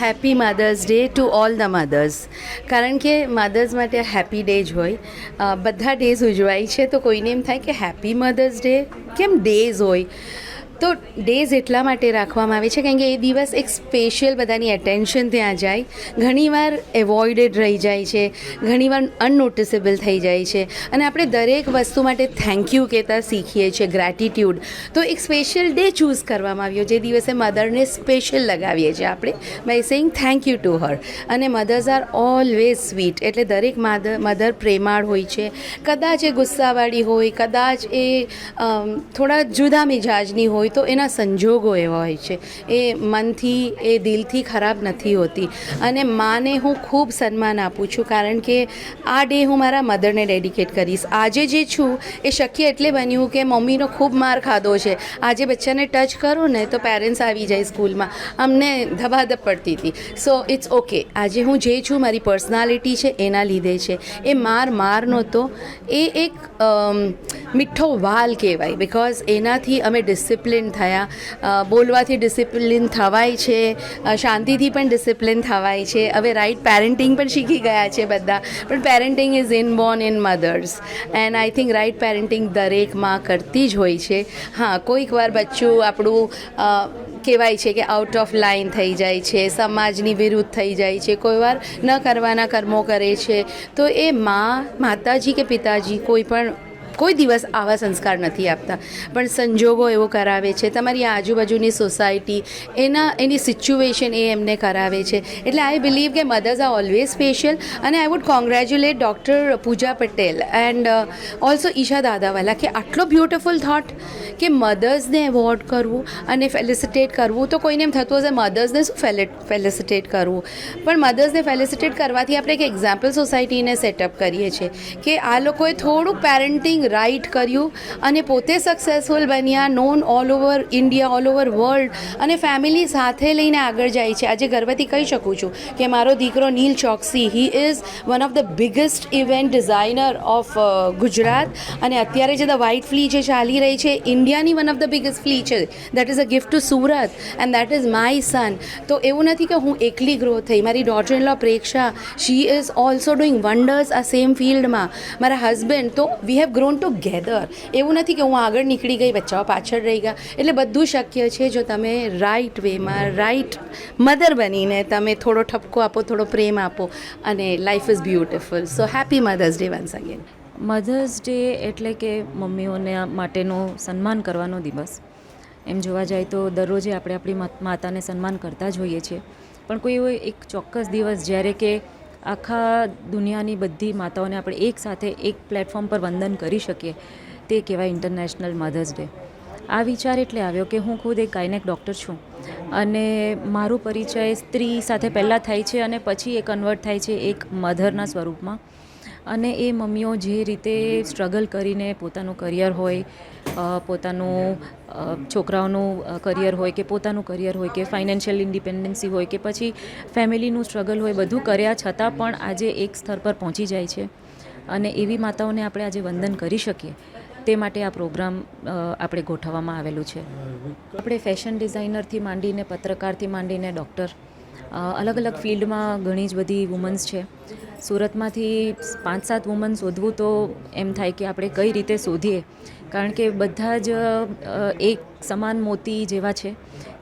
Happy mother's day to all the mothers કારણ કે mothers માટે હેપી ડે જ હોય. બધા ડેઝ ઉજવાય છે, તો કોઈને એમ થાય કે હેપી મધર્સ ડે કેમ ડેઝ હોય? તો ડેઝ એટલા માટે રાખવામાં આવે છે, કારણ કે એ દિવસ એક સ્પેશિયલ બધાની એટેન્શન ત્યાં જાય. ઘણીવાર એવોઇડેડ રહી જાય છે, ઘણીવાર અનનોટિસેબલ થઈ જાય છે. અને આપણે દરેક વસ્તુ માટે થેન્ક યુ કહેતા શીખીએ છીએ ગ્રેટિટ્યૂડ તો એક સ્પેશિયલ ડે ચૂઝ કરવામાં આવ્યો, જે દિવસે મધરને સ્પેશિયલ લગાવીએ છીએ આપણે by saying thank you to her અને મધર્સ આર ઓલવેઝ સ્વીટ એટલે દરેક મધર મધર પ્રેમાળ હોય છે. કદાચ એ ગુસ્સાવાળી હોય, કદાચ એ થોડા જુદા મિજાજની હોય તો એના સંજોગો એવા હોય છે. એ મનથી, એ દિલથી ખરાબ નથી હોતી. અને માને હું ખૂબ સન્માન આપું છું કારણ કે આ ડે હું મારા મધરને ડેડિકેટ કરીશ. આજે જે છું એ શક્ય એટલે બન્યું કે મમ્મીનો ખૂબ માર ખાધો છે. આજે બચ્ચાને ટચ કરો ને તો પેરેન્ટ્સ આવી જાય સ્કૂલમાં. અમને ધબાધબ પડતી હતી. So it's okay. આજે હું જે છું મારી પર્સનાલિટી છે એના લીધે છે. એ માર માર નહોતો. એ એક મીઠો વાલ કહેવાય. બિકોઝ એનાથી અમે ડિસિપ્લિન થયા. બોલવાથી ડિસિપ્લિન થવાય છે શાંતિથી પણ ડિસિપ્લિન થવાય છે. હવે રાઈટ પેરેન્ટિંગ પણ શીખી ગયા છે બધા, પણ parenting is born in mothers. And I think right parenting દરેકમાં કરતી જ હોય છે. હા, કોઈક વાર બચ્ચું આપણું કહેવાય છે કે આઉટ ઓફ લાઇન થઈ જાય છે, સમાજની વિરુદ્ધ થઈ જાય છે, કોઈ વાર ન કરવાના કર્મો કરે છે. તો એ મા, માતાજી કે પિતાજી કોઈ પણ કોઈ દિવસ આવા સંસ્કાર નથી આપતા. પણ સંજોગો એવો કરાવે છે, તમારી આજુબાજુની સોસાયટી એના, એની સિચ્યુએશન એ એમને કરાવે છે. એટલે આઈ બિલીવ કે મધર્સ આર ઓલવેઝ સ્પેશિયલ અને I would congratulate doctor Pooja Patel and also Isha Dadawala કે આટલો બ્યુટિફુલ થોટ કે મધર્સને એવોર્ડ કરવું અને ફેલિસિટેટ કરવું તો કોઈને એમ થતું હશે મધર્સને શું ફેલિસિટેટ કરવું? પણ મધર્સને ફેલિસિટેટ કરવાથી આપણે એક એક્ઝામ્પલ સોસાયટીને સેટઅપ કરીએ છીએ કે આ લોકોએ થોડુંક પેરેન્ટિંગ રાઇટ કર્યું અને પોતે સક્સેસફુલ બન્યા known all over India all over world અને ફેમિલી સાથે લઈને આગળ જાય છે. આજે ગર્વથી કહી શકું છું કે મારો દીકરો Neel Choksi he is one of the biggest event designer of Gujarat અને અત્યારે જે ધ વ્હાઇટ ફ્લી જે ચાલી રહી છે ઇન્ડિયાની one of the biggest flea છે. That is a gift to Surat and that is my son તો એવું નથી કે હું એકલી ગ્રો થઈ. મારી daughter in law Preksha she is also doing wonders આ સેમ ફિલ્ડમાં મારા હસબન્ડ તો વી હેવ ગ્રોન ટુગેધર એવું નથી કે હું આગળ નીકળી ગઈ, બચ્ચાઓ પાછળ રહી ગયા. એટલે બધું શક્ય છે જો તમે રાઈટ વેમાં રાઈટ મધર બનીને તમે થોડો ઠપકો આપો, થોડો પ્રેમ આપો અને life is beautiful so happy mother's day once again mother's day એટલે કે મમ્મીઓને માટેનો સન્માન કરવાનો દિવસ. એમ જોવા જાય તો દરરોજે આપણે આપણી માતાને સન્માન કરતા જ હોઈએ છીએ. પણ કોઈ એવો એક ચોક્કસ દિવસ જ્યારે કે આખા દુનિયાની બધી માતાઓને આપણે એક સાથે એક પ્લેટફોર્મ પર વંદન કરી શકીએ, તે કહેવાય ઇન્ટરનેશનલ મધર્સ ડે આ વિચાર એટલે આવ્યો કે હું ખુદ એક ગાયનેક ડૉક્ટર છું અને મારો પરિચય સ્ત્રી સાથે પહેલાં થાય છે અને પછી એ કન્વર્ટ થાય છે એક મધરના સ્વરૂપમાં. અને એ મમ્મીઓ જે રીતે સ્ટ્રગલ કરીને પોતાનું કરિયર હોય પોતાનું છોકરાઓનું કરિયર હોય કે પોતાનું કરિયર હોય કે ફાઇનાન્શિયલ ઇન્ડિપેન્ડન્સી હોય કે પછી ફેમિલીનું સ્ટ્રગલ હોય, બધું કર્યા છતાં પણ આજે એક સ્તર પર પહોંચી જાય છે. અને એવી માતાઓને આપણે આજે વંદન કરી શકીએ. તે માટે આ પ્રોગ્રામ આપણે ગોઠવવામાં આવેલું છે. આપણે ફેશન ડિઝાઇનરથી માંડીને પત્રકારથી માંડીને ડૉક્ટર અલગ અલગ ફિલ્ડમાં ઘણી જ બધી વુમન્સ છે. સુરતમાંથી પાંચ સાત વુમન શોધવું તો એમ થાય કે આપણે કઈ રીતે શોધીએ. કારણ કે બધા જ એક સમાન મોતી જેવા છે.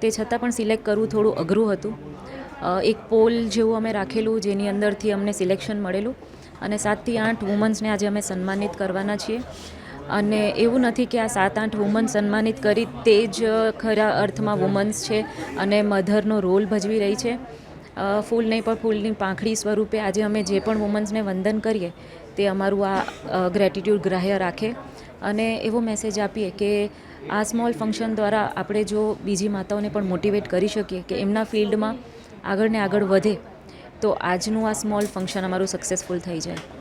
તે છતાં પણ સિલેક્ટ કરવું થોડું અઘરું હતું. એક પોલ જેવું અમે રાખેલું જેની અંદરથી અમને સિલેક્શન મળેલું અને સાતથી આઠ વુમન્સને આજે અમે સન્માનિત કરવાના છીએ. અને એવું નથી કે આ સાત આઠ વુમન સન્માનિત કરી તે જ ખરા અર્થમાં વુમન્સ છે અને મધરનો રોલ ભજવી રહી છે. ફૂલ નહીં, પણ ફૂલની પાંખડી સ્વરૂપે આજે અમે જે પણ વુમન્સને વંદન કરીએ, તે અમારું આ ગ્રેટિટ્યૂડ ગ્રાહ્ય રાખે. અને એવો મેસેજ આપીએ કે આ સ્મોલ ફંક્શન દ્વારા આપણે જો બીજી માતાઓને પણ મોટિવેટ કરી શકીએ કે એમના ફિલ્ડમાં આગળ ને આગળ વધે, તો આજનું આ સ્મોલ ફંક્શન અમારું સક્સેસફુલ થઈ જાય.